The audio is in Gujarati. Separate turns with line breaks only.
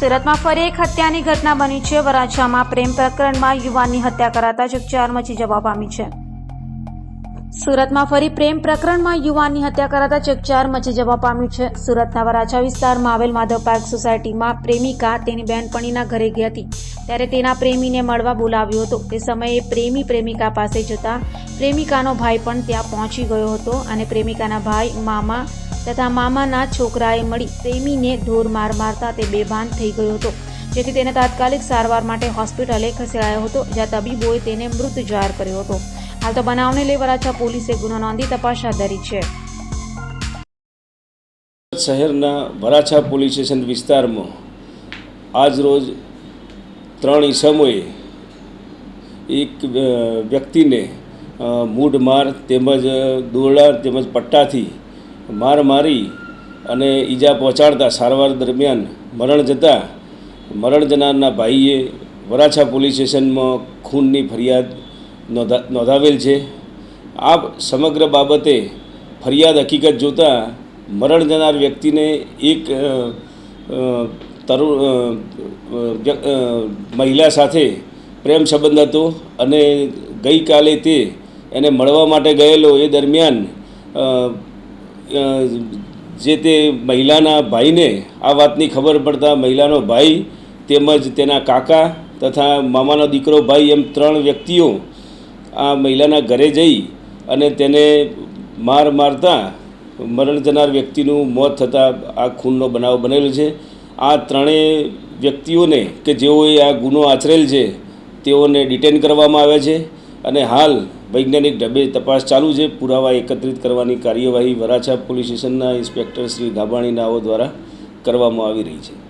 સુરતમાં ફરી એક હત્યાની ઘટના બની છે. વરાછામાં પ્રેમ પ્રકરણમાં યુવાનની હત્યા કરાતા ચકચાર મચી જવા પામી છે. સુરતમાં ફરી પ્રેમ પ્રકરણમાં યુવાનની હત્યા કરાતા ચકચાર મચી જવા પામ્યું છે. સુરતના વરાછા વિસ્તારમાં આવેલ માધવ પાર્ક સોસાયટીમાં પ્રેમિકા તેની બહેનપણીના ઘરે ગઈ હતી. ત્યારે તેના પ્રેમીને મળવા બોલાવ્યો હતો. તે સમયે પ્રેમી પ્રેમિકા પાસે જતા પ્રેમિકાનો ભાઈ પણ ત્યાં પહોંચી ગયો હતો અને પ્રેમિકાના ભાઈ મામા તથા મામાના છોકરાએ મળી પ્રેમીને ઢોર માર મારતા તે બેભાન થઈ ગયો હતો. જેથી તેને તાત્કાલિક સારવાર માટે હોસ્પિટલે ખસેડાયો હતો. જ્યાં તબીબોએ તેને મૃત જાહેર કર્યો હતો. હાલ તો બનાવને લઈ વરાછા પોલીસે ગુનો નોંધી તપાસ હાથ ધરી છે.
શહેરના વરાછા પોલીસ સ્ટેશન વિસ્તારમાં આજરોજ ત્રણ ઈસમોએ એક વ્યક્તિને મૂઢ માર તેમજ દોરડા તેમજ પટ્ટાથી માર મારી અને ઈજા પહોંચાડતા સારવાર દરમિયાન મરણ જતાં મરણ જનારના ભાઈએ વરાછા પોલીસ સ્ટેશનમાં ખૂનની ફરિયાદ નોંધા, નોંધાવેલ છે. આ સમગ્ર બાબતે ફરિયાદ હકીકત જોતાં મરણ જનાર વ્યક્તિને એક તરુણ મહિલા સાથે પ્રેમ સંબંધ હતો અને ગઈકાલે તે એને મળવા માટે ગયેલો એ દરમિયાન જે તે મહિલાના ભાઈને આ વાતની ખબર પડતા મહિલાનો ભાઈ તેમજ તેના કાકા તથા મામાનો દીકરો ભાઈ એમ ત્રણ વ્યક્તિઓ આ મહિલાના ઘરે જઈ અને તેને માર મારતા મરણ જનાર વ્યક્તિનું મોત થતાં આ ખૂનનો બનાવ બનેલો છે. આ ત્રણેય વ્યક્તિઓને કે જેઓએ આ ગુનો આચરેલ છે, તેઓને ડિટેન કરવામાં આવ્યા છે અને હાલ વૈજ્ઞાનિક ઢબે તપાસ ચાલુ છે. પુરાવા એકત્રિત કરવાની કાર્યવાહી વરાછા પોલીસ સ્ટેશનના ઇન્સ્પેક્ટર શ્રી ગાબાણી નાઓ દ્વારા કરવામાં આવી રહી છે.